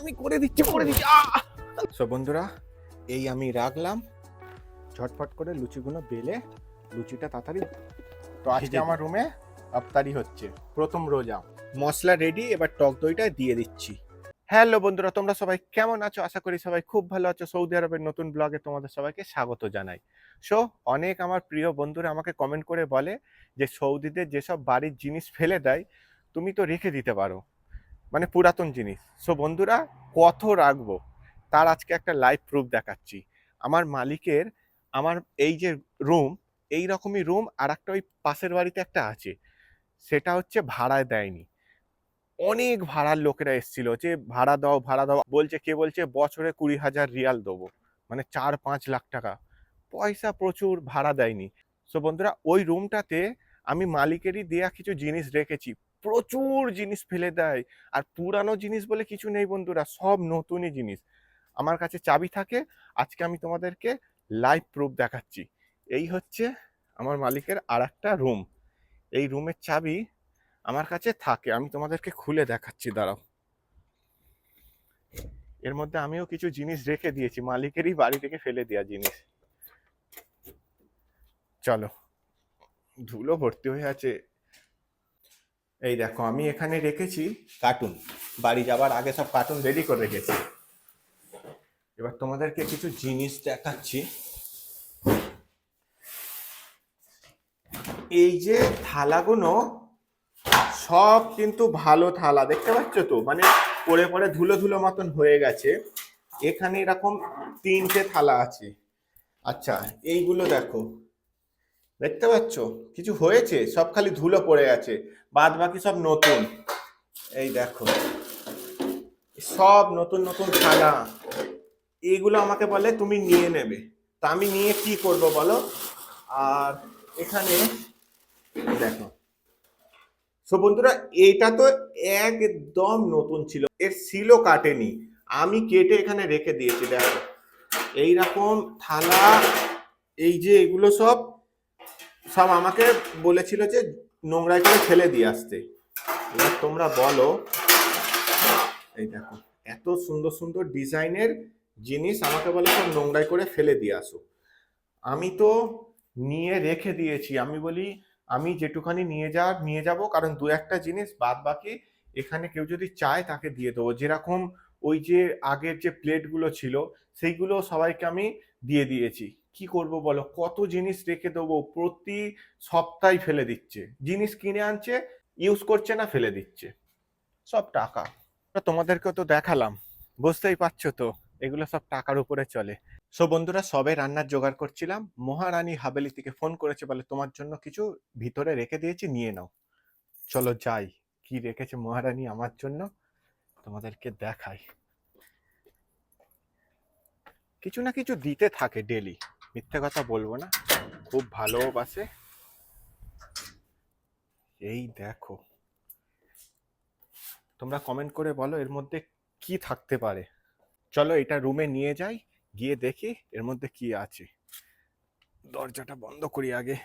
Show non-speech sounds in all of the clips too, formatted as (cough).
আমি করে দিচ্ছি করে দিচ্ছি। সো বন্ধুরা এই আমি রাখলাম। ঝটফট করে লুচিগুলো বেলে লুচিটা তাড়াতাড়ি তো আজকে আমার রুমে আফতারি হচ্ছে। প্রথম রোজা। মশলা রেডি এবার টক দইটা দিয়ে দিচ্ছি। হ্যালো বন্ধুরা তোমরা সবাই কেমন আছো? আশা করি সবাই খুব ভালো আছো। সৌদি আরবের নতুন ব্লগে তোমাদের সবাইকে স্বাগত জানাই। সো অনেক আমার প্রিয় বন্ধুরা আমাকে কমেন্ট করে বলে যে সৌদিদের যেসব বাড়ির জিনিস ফেলে দেয় তুমি তো রেখে দিতে পারো। মানে পুরাতন জিনিস। সো বন্ধুরা, কত রাখব? তার আজকে একটা লাইভ প্রুফ দেখাচ্ছি। আমার মালিকের, আমার এই যে রুম এই রকমই রুম আর একটা ওই পাশের বাড়িতে একটা আছে। সেটা হচ্ছে ভাড়ায় দেয়নি। অনেক ভাড়ার লোকেরা এসেছিল যে ভাড়া দাও ভাড়া দাও। বলছে, কে বলছে, বছরে কুড়ি হাজার রিয়াল দেবো। মানে চার, পাঁচ লাখ টাকা। পয়সা প্রচুর, ভাড়া দেয়নি। সো বন্ধুরা, ওই রুমটাতে আমি মালিকেরই দেয়া কিছু জিনিস রেখেছি। প্রচুর জিনিস ফেলে দেয়। আর পুরানো জিনিস বলে কিছু নেই বন্ধুরা, সব নতুনই জিনিস। আমার কাছে চাবি থাকে, আজকে আমি তোমাদেরকে লাইভ প্রুফ দেখাচ্ছি। এই হচ্ছে আমার মালিকের আর একটা রুম এই রুমের চাবি আমার কাছে থাকে, আমি তোমাদেরকে খুলে দেখাচ্ছি, দাঁড়াও। এর মধ্যে আমিও কিছু জিনিস রেখে দিয়েছি, মালিকেরই বাড়ি থেকে ফেলে দেওয়া জিনিস। চলো, ধুলো ভর্তি হয়ে আছে। এই দেখো, আমি এখানে রেখেছি কার্টুন বাড়ি যাবার আগে সব কার্টুন রেডি করে রেখেছি। এবার তোমাদেরকে কিছু জিনিস দেখাচ্ছি। এই যে থালাগুলো, সব কিন্তু ভালো থালা, দেখতে পাচ্ছ তো? মানে পরে পরে ধুলো ধুলো মতন হয়ে গেছে। এখানে এরকম তিনটে থালা আছে। আচ্ছা এইগুলো দেখো। দেখতে পাচ্ছ? কিছু হয়েছে? সব খালি ধুলো পড়ে আছে। বাদ বাকি সব নতুন। এই দেখো। সব নতুন নতুন থালা এইগুলো আমাকে বলে তুমি নিয়ে নেবে। তা আমি নিয়ে কি করব বলো? আর এখানে দেখো। সো বন্ধুরা, এটা তো একদম নতুন ছিল। এর সিলও কাটেনি। আমি কেটে এখানে রেখে দিয়েছি, দেখো। এইরকম থালা, এই যে এগুলো সব সব আমাকে বলেছিল যে নোংরায় করে ফেলে দিয়ে আসতে। এবার তোমরা বলো, এই দেখো, এত সুন্দর সুন্দর ডিজাইনের জিনিস আমাকে বলে সব নোংরাই করে ফেলে দিয়ে আসো। আমি তো নিয়ে রেখে দিয়েছি, আমি বলি, আমি যেটুখানি নিয়ে যা, নিয়ে যাব, কারণ দু একটা জিনিস বাদ বাকি এখানে কেউ যদি চায় তাকে দিয়ে দেবো। যেরকম ওই যে আগের যে প্লেটগুলো ছিল, সেইগুলো সবাইকে আমি দিয়ে দিয়েছি। কি করব বলো? কত জিনিস রেখে দেবো? প্রতি সপ্তাহে ফেলে দিচ্ছে। জিনিস কিনে আনছে ইউজ করছে না, ফেলে দিচ্ছে। সব টাকা। তোমাদেরকেও তো দেখালাম। বুঝতেই পারছ তো? এগুলো সব টাকার উপরে চলে। সো বন্ধুরা, সবে রান্নার জোগাড় করছিলাম। মহারানী হাবেলি থেকে ফোন করেছে বলে তোমার জন্য কিছু ভিতরে রেখে দিয়েছি, নিয়ে নাও। চলো যাই। কি রেখেছে মহারানী আমার জন্য? তোমাদেরকে দেখাই। কিছু না কিছু দিতে থাকে ডেলি মিথ্যে কথা বলব না, খুব ভালোবাসে। এই দেখো। তোমরা কমেন্ট করে বলো এর মধ্যে কি থাকতে পারে। চলো এটা রুমে নিয়ে যাই, গিয়ে দেখি এর মধ্যে কি আছে। দরজাটা বন্ধ করি আগে।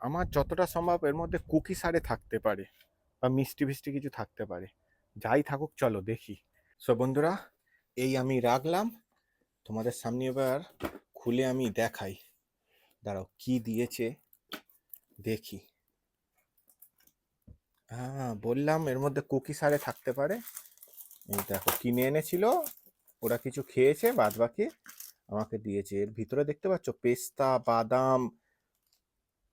আমার যতটা সম্ভব এর মধ্যে কুকি সারে থাকতে পারে, বা মিষ্টি ফিষ্টি কিছু থাকতে পারে। যাই থাকুক, চলো দেখি। সো বন্ধুরা এই আমি রাখলাম। তোমাদের সামনে এবার খুলে আমি দেখাই। দাঁড়াও, কি দিয়েছে? দেখি। হ্যাঁ বললাম এর মধ্যে কুকি সারে থাকতে পারে। এই দেখো, কিনে এনেছিল, ওরা কিছু খেয়েছে বাদ বাকি আমাকে দিয়েছে। এর ভিতরে দেখতে পাচ্ছ, পেস্তা, বাদাম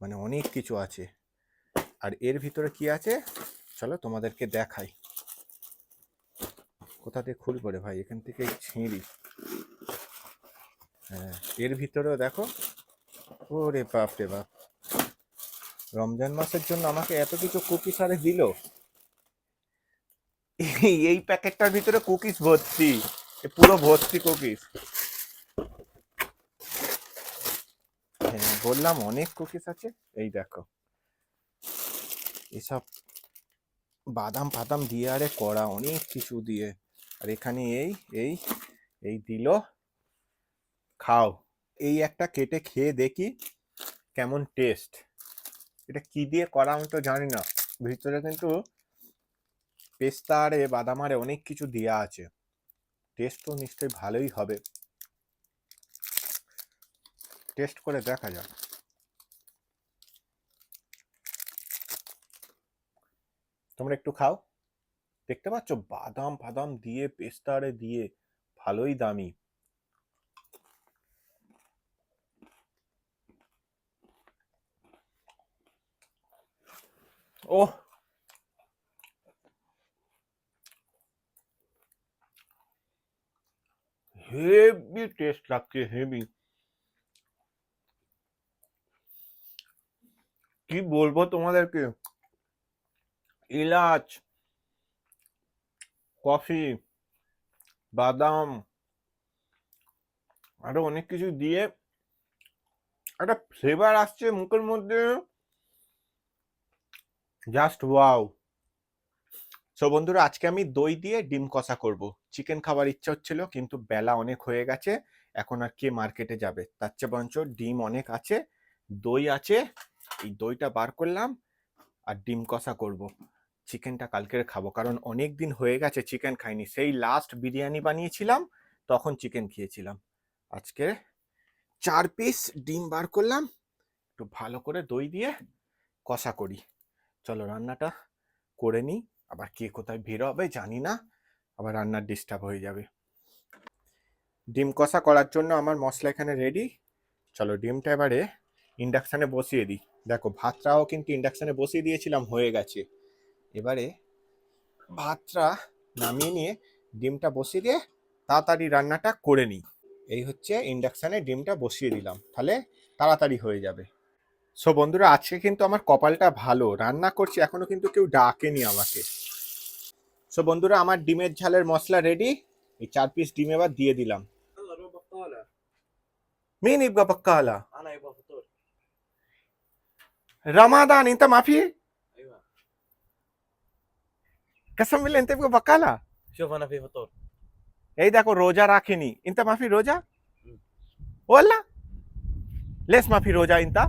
মানে অনেক কিছু আছে। আর এর ভিতরে কি আছে? চলো তোমাদেরকে দেখাই। কোথা থেকে খুল রে ভাই? এখান থেকে ছিঁড়ি। হ্যাঁ এর ভিতরেও দেখো। ওরে বাপ রে বাপ। রমজান মাসের জন্য আমাকে এত কিছু কুকিজ আরে দিল? এই- প্যাকেটটার ভিতরে কুকিজ ভর্তি। পুরো ভর্তি কুকিজ হ্যাঁ বললাম অনেক কুকিজ আছে। এই দেখো। এসব বাদাম ফাদাম দিয়ে আরে করা, অনেক কিছু দিয়ে। আর এখানে এই এই এই দিল। খাও। এই একটা কেটে খেয়ে দেখি কেমন টেস্ট এটা কি দিয়ে করা আমি তো জানি না। ভিতরে কিন্তু পেস্তা আরে বাদাম আরে অনেক কিছু দেওয়া আছে। টেস্ট তো নিশ্চয়ই ভালোই হবে। টেস্ট করে দেখা যাক। তোমরা একটু খাও। দেখতে পাচ্ছ? বাদাম ফাদাম দিয়ে, পেস্তা আরে দিয়ে, ভালোই দামি। ও হেভি টেস্ট লাগছে হেভি কি বলব তোমাদেরকে? এলাচ। কফি, বাদাম, আরও অনেক কিছু দিয়ে একটা ফ্লেভার আসছে মুখের মধ্যে। জাস্ট ওয়াও সো বন্ধুরা, আজকে আমি দই দিয়ে ডিম কষা করব। চিকেন খাবার ইচ্ছা হচ্ছিল, কিন্তু বেলা অনেক হয়ে গেছে, এখন আর কে মার্কেটে যাবে? তার চেয়ে বরঞ্চ ডিম অনেক আছে, দই আছে, এই দইটা বার করলাম আর ডিম কষা করব। চিকেনটা কালকের খাব। কারণ অনেক দিন হয়ে গেছে চিকেন খাইনি। সেই লাস্ট বিরিয়ানি বানিয়েছিলাম, তখন চিকেন খেয়েছিলাম। আজকে চার পিস ডিম বার করলাম, একটু ভালো করে দই দিয়ে কষা করি। চলো রান্নাটা করে নিই। আবার কে কোথায় ভিড় হবে জানি না, আবার রান্নার ডিস্টার্ব হয়ে যাবে। ডিম কষা করার জন্য আমার মশলা এখানে রেডি চলো ডিমটা এবারে ইন্ডাকশানে বসিয়ে দিই। দেখো ভাতটাও কিন্তু ইন্ডাকশানে বসিয়ে দিয়েছিলাম, হয়ে গেছে। এবারে ভাতটা নামিয়ে নিয়ে ডিমটা বসিয়ে দিয়ে তাড়াতাড়ি রান্নাটা করে নিই এই হচ্ছে ইন্ডাকশানে ডিমটা বসিয়ে দিলাম তাহলে তাড়াতাড়ি হয়ে যাবে সো বন্ধুরা আজকে কিন্তু আমার কপালটা ভালো রান্না করছি এখনো কিন্তু কেউ ডাকেনি আমাকে সো বন্ধুরা আমার ডিমের ঝালের মশলা রেডি এই চার পিস ডিম এবার দিয়ে দিলাম يلا روح بطالة مين يبقى بقالة؟ انا يبغى فطور رمضان انت ما في؟ قسم بالله انت يبقى بقالة؟ شوف انا في فطور এই দেখো রোজা রাখেনি ইনতা মাফি রোজা হুম। ওয়াল্লা লেস মাফি রোজা ইনতা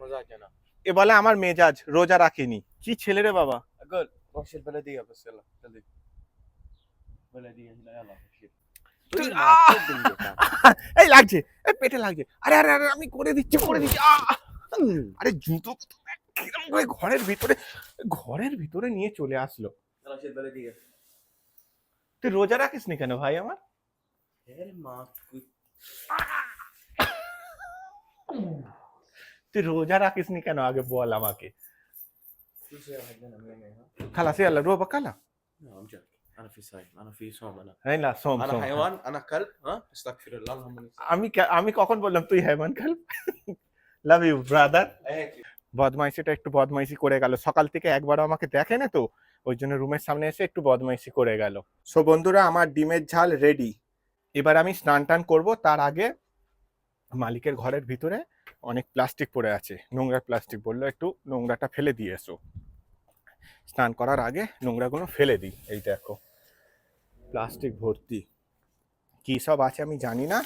مزاج انا এ বলে আমার মেজাজ রোজা রাখেনি কি ছেলে রে বাবা اقول روح شيل البلديه بس يلا جلدي بلديه لا يلا شيل তুই- আহ! এই লাগছে এই পেটে লাগছে আরে আরে আরে আমি করে দিচ্ছি করে দিচ্ছি আহ! আরে জুতো কিরম করে ঘরের ভিতরে ঘরের ভিতরে নিয়ে চলে আসলো يلا شيل البلديه তুই রোজা রাখিস নি কেন ভাই আমার غير ما كنت তুই রোজা রাখিস নি কেন আগে বল আমাকে كل شيء عندنا مية مية ها খালাসি আল্লাহ রো বাকালা لا امجد انا في صايم انا في صوم انا এই না সোম انا সোম حيوان انا كلب ها استغفر الله اللهم اني আমি কে- আমি কখন বললাম তুই হেমান খাল লাভ ইউ ব্রাদার هيك বদমাইশিটা একটু বদমাইশি করে গেল সকাল থেকে একবারও আমাকে দেখে না তো ওই জন্য রুমের সামনে এসে একটু বদমাইশি করে গেল। সো বন্ধুরা আমার ডিমের ঝাল রেডি এবার আমি স্নান টান করব তার আগে মালিকের ঘরের ভিতরে অনেক প্লাস্টিক পড়ে আছে। নোংরা প্লাস্টিক বলল একটু নোংরাটা ফেলে দিয়ে এসো। স্নান করার আগে নোংরাগুলো ফেলে দিই। এই দেখো প্লাস্টিক ভর্তি। কী সব আছে আমি জানি না।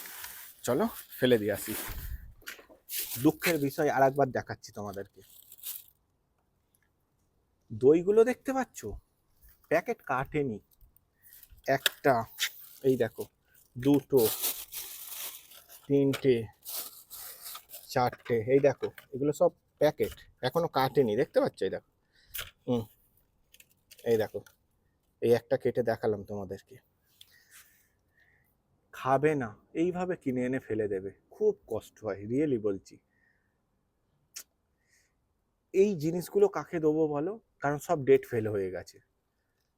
চলো ফেলে দিয়ে আসি। দুঃখের বিষয় আর একবার দেখাচ্ছি তোমাদেরকে। দইগুলো দেখতে পাচ্ছ? প্যাকেট কাটেনি। একটা, এই দেখো, দুটো, তিনটে, চারটে, এই দেখো, এগুলো সব প্যাকেট, এখনও কাটেনি, দেখতে পাচ্ছ? এই দেখো, হুম, এই দেখো, এই একটা কেটে দেখালাম তোমাদেরকে। খাবে না, এইভাবে কিনে এনে ফেলে দেবে, খুব কষ্ট হয় রিয়েলি বলছি। এই জিনিসগুলো কাকে দেবো বলো? কারণ সব ডেট ফেল হয়ে গেছে।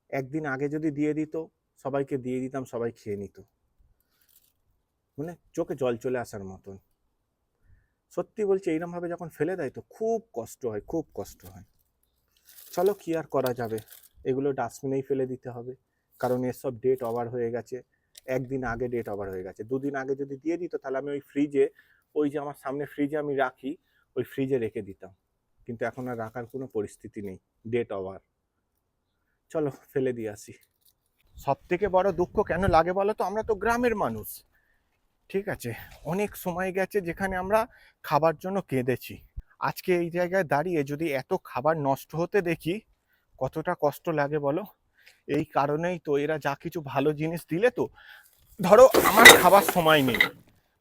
একদিন আগে যদি দিয়ে দিত, সবাইকে দিয়ে দিতাম, সবাই খেয়ে নিত। মানে চোখে জল চলে আসার মতন। সত্যি বলছি এইরকমভাবে যখন ফেলে দেয় তো খুব কষ্ট হয়, খুব কষ্ট হয়। চলো কি আর করা যাবে? এগুলো ডাস্টবিনেই ফেলে দিতে হবে। কারণ এসব ডেট ওভার হয়ে গেছে। একদিন আগে ডেট ওভার হয়ে গেছে। দুদিন আগে যদি দিয়ে দিত, তাহলে আমি ওই ফ্রিজে ওই যে আমার সামনে ফ্রিজে আমি রাখি, ওই ফ্রিজে রেখে দিতাম। কিন্তু এখন আর রাখার কোনো পরিস্থিতি নেই। ডেট ওভার চলো, ফেলে দিয়ে আসি। সব থেকে বড় দুঃখ কেন লাগে বলো তো? আমরা তো গ্রামের মানুষ। ঠিক আছে, অনেক সময় গেছে যেখানে আমরা খাবার জন্য কেঁদেছি। আজকে এই জায়গায় দাঁড়িয়ে যদি এত খাবার নষ্ট হতে দেখি, কতটা কষ্ট লাগে বলো? এই কারণেই তো এরা যা কিছু ভালো জিনিস দিলে তো, ধরো আমার খাবার সময় নেই,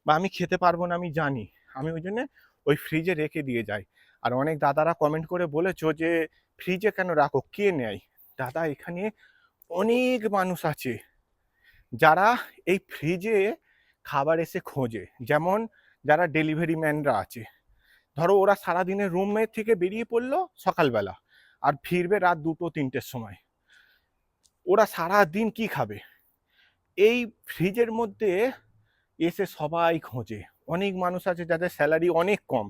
বা আমি খেতে পারব না, আমি জানি। আমি ওই জন্য ওই ফ্রিজে রেখে দিয়ে যাই। আর অনেক দাদারা কমেন্ট করে বলেছ যে ফ্রিজে কেন রাখো? কে নেয়? দাদা, এখানে অনেক মানুষ আছে যারা এই ফ্রিজে খাবার এসে খোঁজে। যেমন যারা ডেলিভারি ম্যানরা আছে। ধরো, ওরা সারাদিনের রুমে থেকে বেরিয়ে পড়ল সকালবেলা আর ফিরবে রাত দুটো, তিনটের সময়। ওরা সারা দিন কি খাবে? এই ফ্রিজের মধ্যে এসে সবাই খোঁজে। অনেক মানুষ আছে যাদের স্যালারি অনেক কম।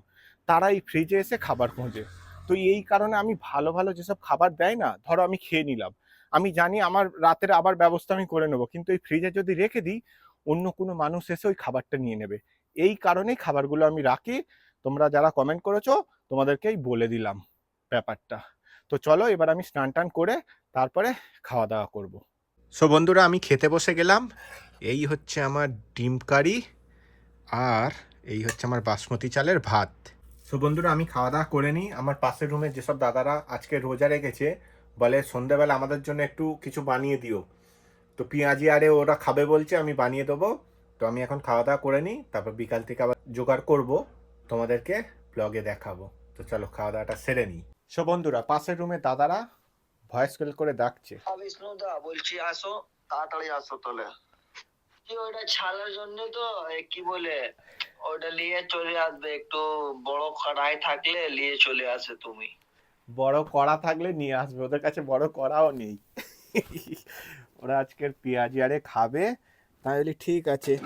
তারা এই ফ্রিজে এসে খাবার খোঁজে। তো এই কারণে আমি ভালো ভালো যেসব খাবার দেয় না, ধরো আমি খেয়ে নিলাম। আমি জানি আমার রাতের আবার ব্যবস্থা আমি করে নেব, কিন্তু এই ফ্রিজে যদি রেখে দিই, অন্য কোনো মানুষ এসে ওই খাবারটা নিয়ে নেবে। এই কারণেই খাবারগুলো আমি রাখি। তোমরা যারা কমেন্ট করেছ, তোমাদেরকেই বলে দিলাম ব্যাপারটা। তো চলো, এবার আমি স্নান টান করে তারপরে খাওয়া দাওয়া করব। সো বন্ধুরা, আমি খেতে বসে গেলাম। এই হচ্ছে আমার ডিম কারি, আর এই হচ্ছে আমার বাসমতি চালের ভাত। সো বন্ধুরা আমি খাওয়া দাওয়া করে নিই। আমার পাশের রুমে যেসব দাদারা আজকে রোজা রেখেছে বলে সন্ধ্যাবেলা আমাদের জন্য একটু কিছু বানিয়ে দিও। তো পেঁয়াজি আরে ওরা খাবে বলছে আমি বানিয়ে দেবো। তো আমি এখন খাওয়া দাওয়া করে নিই তারপর বিকাল থেকে আবার জোগাড় করব তোমাদেরকে ব্লগে দেখাবো। তো চলো খাওয়া দাওয়াটা সেরে নিই। সো বন্ধুরা পাশের রুমে দাদারা ভয়েস কল করে ডাকছে। বিষ্ণুদা বলছি আসো তাড়াতাড়ি আসো তাহলে। কি ওইটা ছালের জন্য তো কি বলে ওটা নিয়ে চলে আসবে। একটু বড় কড়াই থাকলে নিয়ে চলে আসে তুমি। বড় কড়া থাকলে নিয়ে আসবে, ওদের কাছে বড় কড়াও নেই। ওরা আজকের পেঁয়াজি আরে খাবে। তাহলে ঠিক আছে।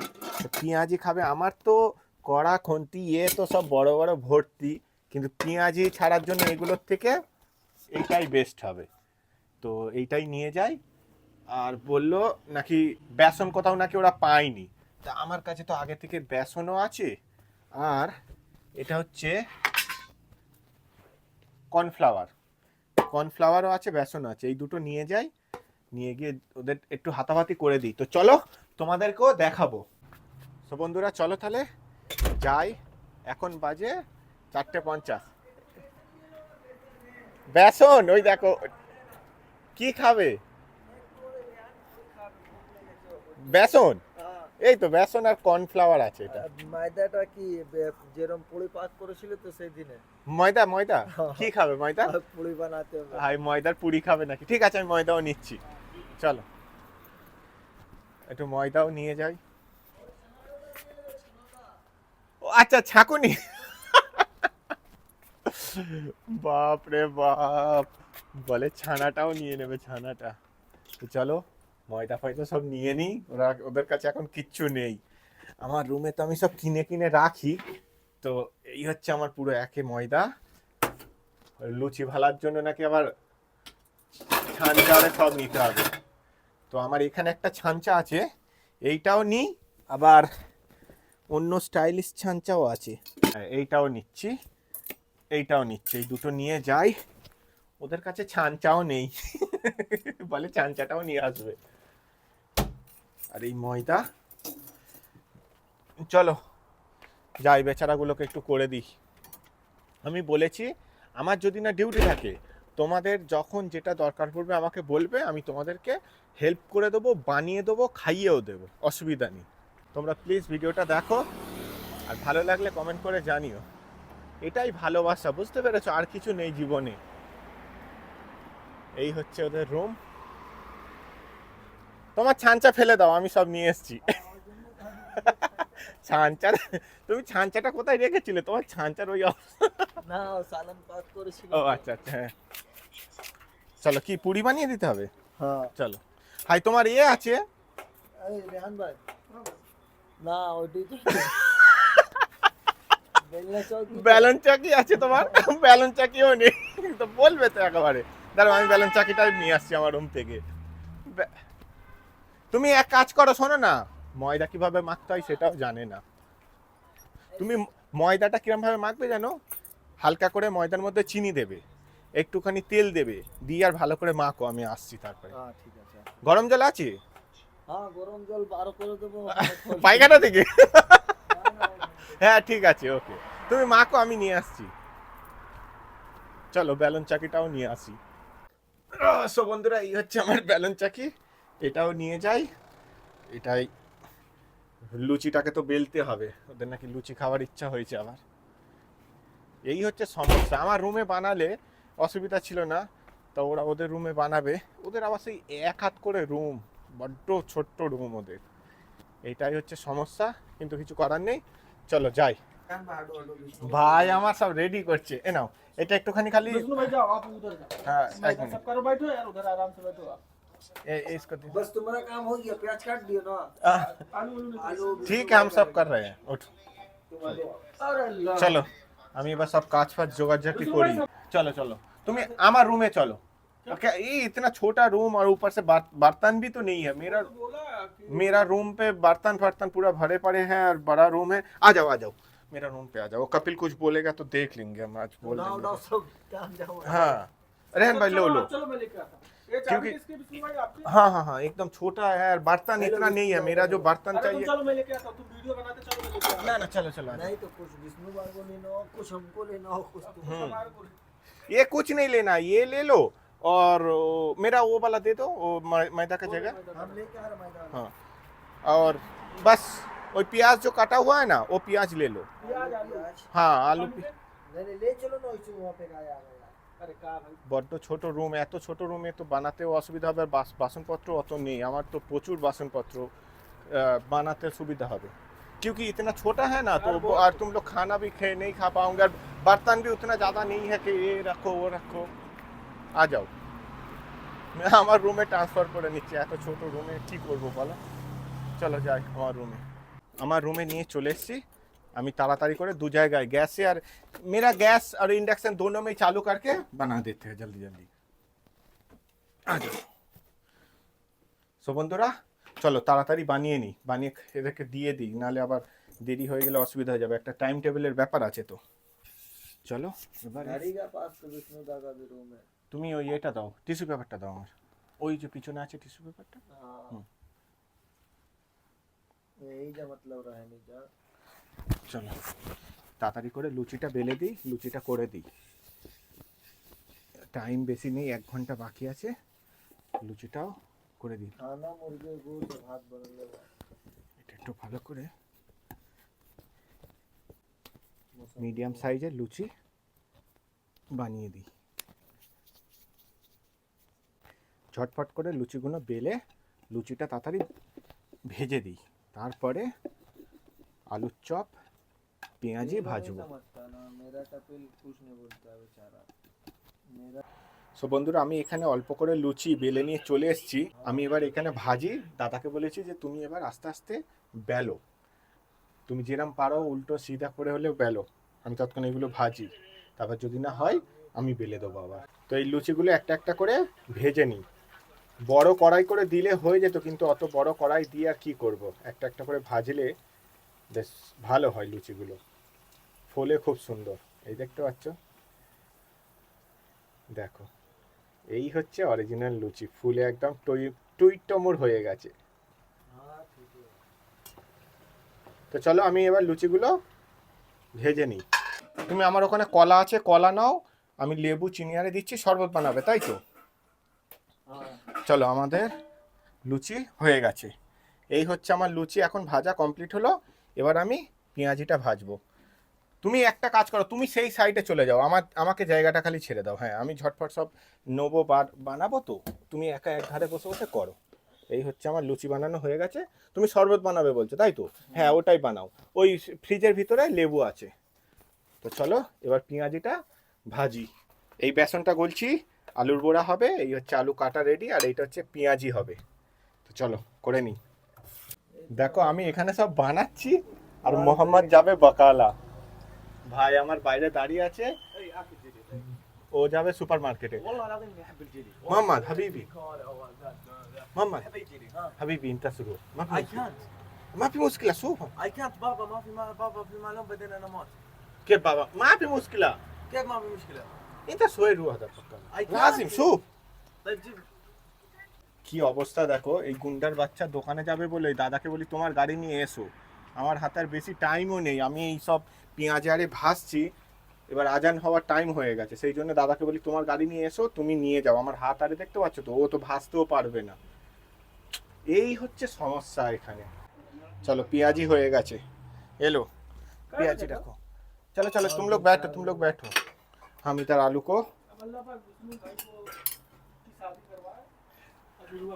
পেঁয়াজি খাবে, আমার তো কড়া, খুন্তি ইয়ে তো সব বড় বড় ভর্তি। কিন্তু পেঁয়াজি ছাড়ার জন্য এগুলোর থেকে এইটাই বেস্ট হবে। তো এইটাই নিয়ে যাই। আর বলল নাকি বেসন কোথাও নাকি ওরা পায়নি। তা আমার কাছে তো আগে থেকে বেসনও আছে। আর এটা হচ্ছে কর্নফ্লাওয়ার। কর্নফ্লাওয়ারও আছে, বেসনও আছে। এই দুটো নিয়ে যাই। নিয়ে গিয়ে ওদের একটু হাতাহাতি করে দিই। তো চলো, তোমাদেরকেও দেখাবো। তো বন্ধুরা, চলো তাহলে যাই। এখন বাজে চারটে পঞ্চাশ। বেসন, ওই দেখো, কি খাবে? বেসন। এই তো বেসন আর কর্নফ্লাওয়ার আছে এটা। ময়দাটা কি যেরম পুরি পাক করেছিল তো সেই দিনে? ময়দা ময়দা? কি খাবে ময়দা? পুরি বানাতে হবে। ভাই ময়দার পুরি খাবে নাকি? ঠিক আছে আমি ময়দাও নিচ্ছি। চলো। একটু ময়দাও নিয়ে যাই। ও আচ্ছা ছাকুনি। বাপ রে বাপ। বলে ছানাটাও নিয়ে নেবে ছানাটা। তো চলো। ময়দা ফয়দা সব নিয়ে নিই। ওরা ওদের কাছে এখন কিচ্ছু নেই। আমার রুমে তো আমি সব কিনে কিনে রাখি। তো এই হচ্ছে আমার পুরো একে ময়দা। লুচি ভালার জন্য নাকি আবার ছানচা আরে সব নিতে হবে। তো আমার এখানে একটা ছানচা আছে। এইটাও নিই। আবার অন্য স্টাইলিশ ছানচাও আছে। হ্যাঁ, এইটাও নিচ্ছি। এইটাও নিচ্ছি। এই দুটো নিয়ে যাই। ওদের কাছে ছানচাও নেই। বলে ছানচাটাও নিয়ে আসবে। আর এই ময়দা? চলো, যাই বেচারাগুলোকে একটু করে দিই। আমি বলেছি, আমার যদি না ডিউটি থাকে, তোমাদের যখন যেটা দরকার পড়বে আমাকে বলবে, আমি তোমাদেরকে হেল্প করে দেবো, বানিয়ে দেবো, খাইয়েও দেবো, অসুবিধা নেই। তোমরা প্লিজ ভিডিওটা দেখো, আর ভালো লাগলে কমেন্ট করে জানিও। এটাই ভালোবাসা, বুঝতে পেরেছ? আর কিছু নেই জীবনে। এই হচ্ছে ওদের রুম তোমার ছাঞ্চা ফেলে দাও আমি সব নিয়ে এসেছি। ছাঞ্চা তুমি ছাঞ্চাটা কোথায় রেখেছিলে? তোমার ছাঞ্চার ওই না ও সালান পাক করেছিল। ও আচ্ছা আচ্ছা হ্যাঁ। চলো কি পুরি বানিয়ে দিতে হবে? হ্যাঁ। চলো। হাই তোমার ইয়ে আছে? রেহান ভাই। না চৌকি ব্যালন চাকি আছে তোমার? ব্যালন চাকিও নেই। তো বলবে তো একেবারে। দাঁড়াও আমি ব্যালন চাকিটা নিয়ে আসছি আমার রুম থেকে। তুমি এক কাজ করো শোনো না। ময়দা কীভাবে মাখতে হয় সেটাও জানে না। তুমি ময়দাটা কিরম ভাবে মাখবে জানো? হালকা করে ময়দার মধ্যে চিনি দেবে একটুখানি তেল দেবে দিয়ে আর ভালো করে মাখো আমি আসছি তারপরে। ঠিক আছে। গরম জল আছে? হ্যাঁ গরম জল বার করে দেবো। (laughs) পায়খানা থেকে? (laughs) হ্যাঁ ঠিক আছে ওকে। তুমি মাখো আমি নিয়ে আসছি। চলো ব্যালন চাকিটাও নিয়ে আসি। সো বন্ধুরা এই হচ্ছে আমার ব্যালন চাকি। এটাও নিয়ে যাই। এটাই লুচিটাকে তো বেলতে হবে। ওদের নাকি লুচি খাওয়ার ইচ্ছা হয়েছে আমার। এই হচ্ছে সমস্যা। আমার রুমে বানালে অসুবিধা ছিল না তা ওরা ওদের রুমে বানাবে। ওদের আবার সেই এক হাত করে রুম বড্ড ছোট্ট রুম ওদের। এটাই হচ্ছে সমস্যা কিন্তু কিছু করার নেই। চলো যাই। ভাই আমার সব রেডি করছে। এ নাও এটা একটুখানি খালি হ্যাঁ मैं এক মিনিট सब करो बैठो यार उधर आराम से बैठो आप ए- इसको दे- बस तुम्हारा काम हो गया प्याज काट दियो ना आह, आलू वालू निकाल आलू ठीक है हम सब कर रहे हैं उठ अरे अल्लाह চলো আমি এবার সব কাজ ফাজ যোগাযোগ করি चलो चलो तुम्हें আমার রুমে চলো क्या ये इतना छोटा रूम और ऊपर से बार- बर्तन भी तो नहीं है मेरा बोला कि मेरा रूम पे बर्तन फर्तन पूरा भरे पड़े हैं और बड़ा रूम है आ जाओ आ जाओ मेरा रूम पे आ जाओ कपिल कुछ बोलेगा तो देख लेंगे हम आज बोल नाव देंगे नाव सब काम जाओ हाँ रेहन भाई लो चलो, लो हूँ क्योंकि- हाँ हाँ हाँ एकदम छोटा है और बर्तन इतना नहीं है मेरा जो बर्तन चाहिए चलो मैं लेके आता हूँ तुम वीडियो बनाते चलो मैं लेके आता ना ना चलो चलो नहीं तो कुछ विष्णु भाई को लेना हो कुछ हमको लेना हो कुछ तुम हमारे को ये कुछ नहीं लेना ये ले लो और मेरा वो वाला दे दो वो मैदा का जगह। हम लेके आ रहे मैदान हाँ और बस वो प्याज जो काटा हुआ है ना वो प्याज ले लो। प्याज आलू। हाँ आलू पि- ले चलो ना इसे वहाँ पे गाया गया अरे का भाई বড্ড ছোট রুম এত ছোট রুমে তো বানাতেও অসুবিধা হবে আর বাস- বাসনপত্র অত নেই আমার তো প্রচুর বাসনপত্র আহ, বানাতে সুবিধা হবে क्योंकि इतना छोटा है ना तो वो- और तुम लोग खाना भी खे नहीं खा पाओगे और बर्तन भी उतना ज़्यादा नहीं है कि ये रखो वो रखो आ जाओ मैं আমার রুমে ট্রান্সফার করে নিচ্ছি এত ছোট রুমে কি করবো বলো চলো যাই আমার রুমে আমার রুমে নিয়ে চলে এসেছি আমি ताड़ाताड़ी করে দু জায়গায় गैस से और मेरा गैस और इंडक्शन दोनों में चालू करके बना देते हैं जल्दी जल्दी आ जाओ সো বন্ধুরা চলো তাড়াতাড়ি বানিয়ে নিই বানিয়ে এদেরকে দিয়ে দিই নাহলে আবার দেরি হয়ে গেলে অসুবিধা হয়ে যাবে একটা টাইম টেবিলের ব্যাপার আছে তো চলো এবার गाड़ी का पास तो विष्णु दा का भी रूम है তুমি ওই এটা দাও টিস্যু পেপারটা দাও আমার ওই যে পিছনে আছে টিস্যু পেপারটা हाँ हम्म। यही जा मतलब रहे नहीं जा চলো। তাড়াতাড়ি করে লুচিটা বেলে দিই লুচিটা করে দিই। টাইম বেশি নেই এক ঘণ্টা বাকি আছে। লুচিটাও করে দিই। এটা একটু ভালো করে। মিডিয়াম সাইজের লুচি বানিয়ে দিই। ঝটফট করে লুচিগুলো বেলে লুচিটা তাড়াতাড়ি ভেজে দিই। তারপরে আলুর চপ পেঁয়াজি ভাজবো। সো বন্ধুরা আমি এখানে অল্প করে লুচি বেলে নিয়ে চলে এসেছি। আমি এবার এখানে ভাজি। দাদাকে বলেছি যে তুমি এবার আস্তে আস্তে বেলো। তুমি যেরম পারো উল্টো সিধা করে হলেও বেলো। আমি তৎক্ষণ এগুলো ভাজি। তারপর যদি না হয় আমি বেলে দেবো আবার। তো এই লুচিগুলো একটা একটা করে ভেজে নিই। বড় কড়াই করে দিলে হয়ে যেত কিন্তু অত বড় কড়াই দিয়ে আর কি করব? একটা একটা করে ভাজলে বেশ ভালো হয় লুচিগুলো। ফলে খুব সুন্দর। এই দেখতে পাচ্ছ? দেখো, এই হচ্ছে অরিজিনাল লুচি। ফুলে একদম টই টুইটমর হয়ে গেছে। তো চলো আমি এবার লুচিগুলো ভেজে নিই। তুমি আমার ওখানে কলা আছে, কলা নাও। আমি লেবু চিনিয়ারে দিচ্ছি, শরবত বানাবে, তাই তো? চলো, আমাদের লুচি হয়ে গেছে। এই হচ্ছে আমার লুচি, এখন ভাজা কমপ্লিট হলো। এবার আমি পেঁয়াজিটা ভাজবো। তুমি একটা কাজ করো, তুমি সেই সাইডে চলে যাও। আমার, আমাকে জায়গাটা খালি ছেড়ে দাও। হ্যাঁ আমি ঝটফট সব নেব বানাবো তো। তুমি একা এক ধারে বসে বসে করো। এই হচ্ছে আমার লুচি বানানো হয়ে গেছে। তুমি শরবত বানাবে বলছো, তাই তো? হ্যাঁ ওটাই বানাও। ওই ফ্রিজের ভিতরে লেবু আছে। তো চলো, এবার পেঁয়াজিটা ভাজি। এই বেসনটা গলছি, আলুর বড়া হবে, এই হচ্ছে আলু কাটা রেডি আর এইটা হচ্ছে পেঁয়াজি হবে। তো চলো, করে নিই। দেখো আমি এখানে সব বানাচ্ছি আর মোহাম্মদ যাবে বাকালা ভাই আমার বাইরে দাঁড়িয়ে আছে ও যাবে সুপার মার্কেটে মোহাম্মদ হাবিবি মোহাম্মদ হাবিবি انت শুরু ما في مشكله شوفها اي كانت بابا ما في بابا في مالهم بعدين انا مات كيف بابا ما في مشكله كيف ما في مشكله انت سوي روح هذا لازم شوف طيب جيب কি অবস্থা দেখো এই গুন্ডার বাচ্চা দোকানে যাবে বলে দাদাকে বলি তোমার গাড়ি নিয়ে এসো আমার হাতে আর বেশি টাইমও নেই আমি এই সব পেঁয়াজ আরে ভাসছি এবার আজান হওয়ার টাইম হয়ে গেছে সেই জন্য দাদাকে বলি তোমার গাড়ি নিয়ে এসো তুমি নিয়ে যাও আমার হাত আরে দেখতে পাচ্ছ তো ও তো ভাসতেও পারবে না এই হচ্ছে সমস্যা এখানে চলো পেঁয়াজি হয়ে গেছে এলো পেঁয়াজি রাখো चलो चलो तुम लोग बैठो तुम लोग बैठो हम इधर आलू को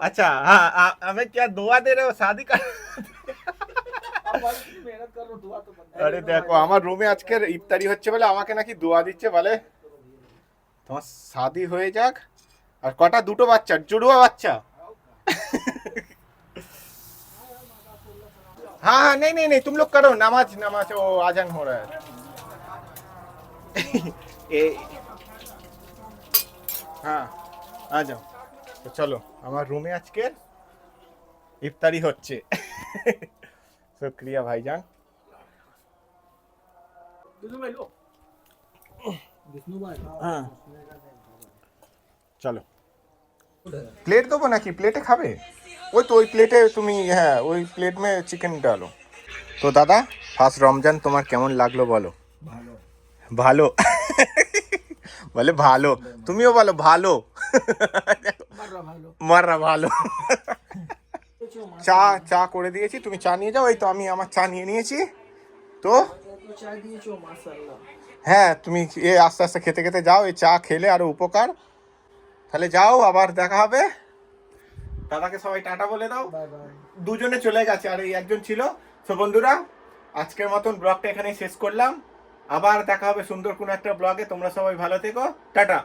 अच्छा हाँ हाँ, हमें क्या दुआ दे रहे हो शादी का मेहनत कर रहा दुआ तो बनता আরে দেখো আমার রুমে আজকের ইফতারি হচ্ছে বলে আমাকে নাকি দোয়া দিচ্ছে বলে তোমার শাদি হয়ে যাক আর কটা দুটো বাচ্চা জুড়ুয়া বাচ্চা हाँ हाँ नहीं नहीं नहीं तुम लोग करो नमाज नमाज वो आजन हो रहा है ए হ্যাঁ আ যাও তো চলো আমার রুমে আজকে ইফতারি হচ্ছে। শুক্রিয়া ভাইজান। হ্যাঁ। চলো। প্লেট দেবো নাকি? প্লেটে খাবে? ওই তো ওই প্লেটে তুমি হ্যাঁ ওই প্লেট মে চিকেন ডালো। তো দাদা ফার্স্ট রমজান তোমার কেমন লাগল বলো? ভালো। বলে ভালো। তুমিও বলো ভালো। (laughs) মাররা ভালো। চা চা করে দিয়েছি তুমি চা নিয়ে যাও এই তো আমি আমার চা নিয়ে নিয়েছি। তো? হ্যাঁ তুমি এ আস্তে আস্তে খেতে খেতে যাও এই চা খেলে আরও উপকার। তাহলে যাও আবার দেখা হবে। দাদাকে সবাই টাটা বলে দাও। দুজনে চলে গেছে আর এই একজন ছিল। তো বন্ধুরা আজকের মতন ব্লগটা এখানেই শেষ করলাম। আবার দেখা হবে সুন্দর কোনো একটা ব্লগে তোমরা সবাই ভালো থেকো। টাটা।